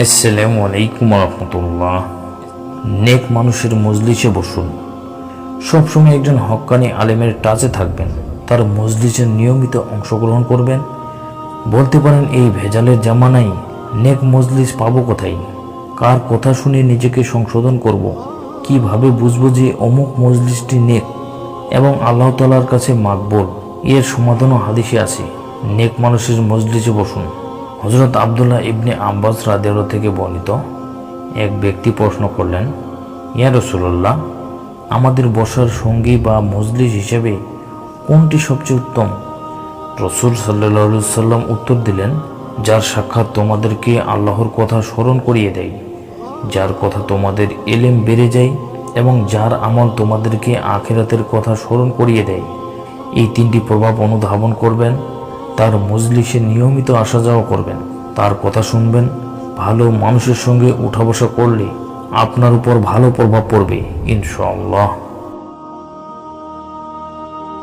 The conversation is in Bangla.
আসসালামু আলাইকুম রহমতুল্লাহ নেক মানুষের মজলিসে বসুন। সবসময় একজন হক্কানি আলেমের টাচে থাকবেন। তার মজলিসে নিয়মিত অংশগ্রহণ করবেন। বলতে পারেন, এই ভেজালের জামানাই নেক মজলিস পাবো কোথায়? কার কথা শুনে নিজেকে সংশোধন করব। কীভাবে বুঝব যে অমুক মজলিসটি নেক এবং আল্লাহ তালার কাছে মাকবল? এর সমাধানও হাদিসে আছে। নেক মানুষের মজলিসে বসুন। হজরত আবদুল্লাহ ইবনে আব্বাস রাদেল থেকে বর্ণিত এক ব্যক্তি প্রশ্ন করলেন, ইয়া রসুল্লাহ আমাদের বসার সঙ্গী বা মজলিস হিসেবে কোনটি সবচেয়ে উত্তম? রসুল সাল্লা সাল্লাম উত্তর দিলেন, যার সাক্ষাৎ তোমাদেরকে আল্লাহর কথা স্মরণ করিয়ে দেয়, যার কথা তোমাদের এলেম বেড়ে যায় এবং যার আমল তোমাদেরকে আখেরাতের কথা স্মরণ করিয়ে দেয়। এই তিনটি প্রভাব অনুধাবন করবেন তার মজলিসে নিয়মিত আসা যাওয়া করবেন। তার কথা শুনবেন, ভালো মানুষের সঙ্গে উঠা বসা করলে আপনার উপর ভালো প্রভাব পড়বে, ইনশাআল্লাহ।